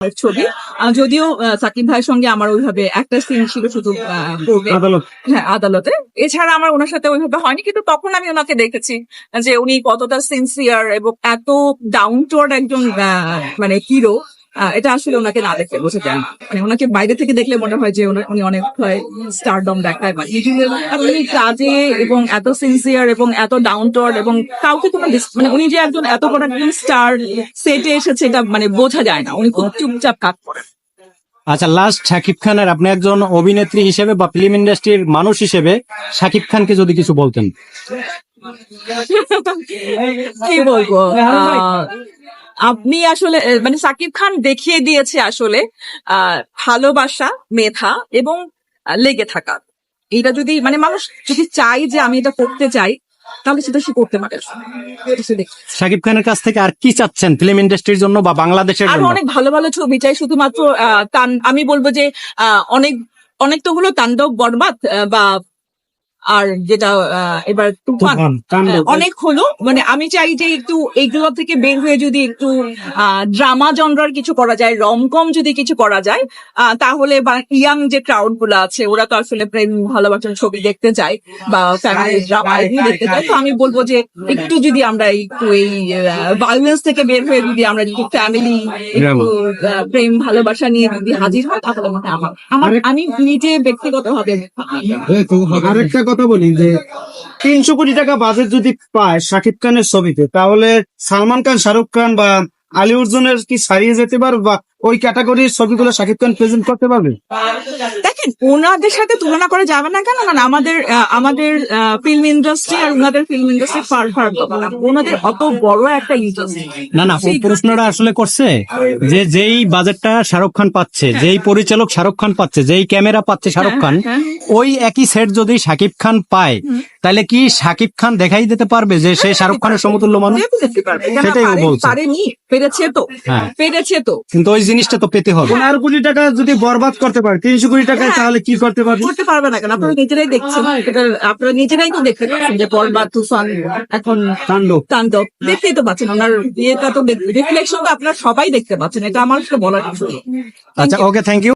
ছবি। যদিও সাকিব ভাইয়ের সঙ্গে আমার ওইভাবে একটা সিন ছিল শুধু হ্যাঁ আদালতে। এছাড়া আমার ওনার সাথে ওইভাবে হয়নি কিন্তু তখন আমি ওনাকে দেখেছি যে উনি কতটা সিনসিয়ার এবং এত ডাউন টু একজন মানে হিরো এটা আসলে ওনাকে না দেখলে বোঝা যায় না। মানে ওনাকে বাইরে থেকে দেখলে মনে হয় যে উনি অনেক স্টারডম দেখায় মানে আর উনি কাজে এবং এত সিনসিয়ার এবং এত ডাউন টু এবং কাউকে কোনো মানে উনি যে একজন এত বড় একজন স্টার সেটে এসেছে এটা মানে বোঝা যায় না। উনি খুব চুপচাপ কাজ করেন। আচ্ছা লাস্ট শাকিব খানের আপনি একজন অভিনেত্রী হিসেবে বা ফিল্ম ইন্ডাস্ট্রির মানুষ হিসেবে শাকিব খানকে যদি কিছু বলতেন। কি বলব? আহ, আপনি আসলে মানে সাকিব খান দেখিয়ে দিয়েছে আসলে আহ, ভালোবাসা মেধা এবং লেগে থাকা এটা যদি মানে মানুষ যদি চাই যে আমি এটা করতে চাই তাহলে সেটা সে করতে পারে এটা সে দেখছে। শাকিব খানের কাছ থেকে আর কি চাচ্ছেন ফিল্ম ইন্ডাস্ট্রির জন্য বা বাংলাদেশের আরও জন্য অনেক ভালো ভালো ছবি চাই শুধুমাত্র আহ, আমি বলব যে আহ, অনেক অনেক তো হলো তাণ্ডব বরবাদ বা আর যেটা আহ, এবার তুফান। হ্যাঁ, অনেক হলো। মানে আমি চাই যে একটু এইগুলো থেকে বের হয়ে যদি একটু ড্রামা জনরার কিছু করা যায় রমকম যদি কিছু করা যায় আহ, তাহলে বা ইয়াং যে ক্রাউডগুলো আছে ওরা তো আসলে প্রেম ভালোবাসার ছবি দেখতে চায় বা ফ্যামিলি ড্রামা দেখতে চায়। তো আমি বলব যে একটু যদি আমরা একটু এই ভায়োলেন্স থেকে বের হয়ে যদি আমরা একটু ফ্যামিলি একটু আহ, প্রেম ভালোবাসা নিয়ে যদি হাজির হয় তাহলে মনে আমার আমার আমি নিজে ব্যক্তিগতভাবে আরেকটা কথা বলি যে তিনশো কোটি টাকা বাজেট যদি পায় শাকিব খানের ছবিতে, তাহলে সালমান খান, শাহরুখ খান বা আলী অর্জুনের কি ছাড়িয়ে যেতে পারবে বা ওই ক্যাটাগরির ছবিগুলো শাকিব খান প্রেজেন্ট করতে পারবে? দেখেন ওনাদের সাথে তুলনা করা যাবে না কেন? না আমাদের আমাদের ফিল্ম ইন্ডাস্ট্রি আর ওনাদের ফিল্ম ইন্ডাস্ট্রি ফার ফার ওনাদের অত বড় একটা ইন্ডাস্ট্রি না না প্রশ্নটা আসলে করছে যে যেই বাজেটটা শাহরুখ খান পাচ্ছে যেই পরিচালক শাহরুখ খান পাচ্ছে যেই ক্যামেরা পাচ্ছে শাহরুখ খান হ্যাঁ, ওই একই সেট যদি শাকিব খান পায় তাহলে কি শাকিব খান দেখাই দিতে পারবে যে সে শাহরুখ খানের সমতুল্য মানুষ? সেটাই ও বলছে। পেরেছে তো। হ্যাঁ। পেরেছে তো। কিন্তু ওই জিনিসটা তো পেতে হবে। পনেরো কোটি টাকা যদি বরবাদ করতে পারে তিনশো কোটি টাকায় তাহলে কি করতে পারবে? করতে পারবে না কেন? আপনারা নিজেরাই দেখছেন। এটা আপনারা নিজেরাই তো দেখতে পাচ্ছেন যে বরবাদ তুফান এখন তাণ্ডব। তাণ্ডব। দেখতেই তো পাচ্ছেন ওনার ইয়েটা তো রিফ্লেকশন তো আপনারা সবাই দেখতে পাচ্ছেন এটা আমার বলার আচ্ছা ওকে থ্যাংক ইউ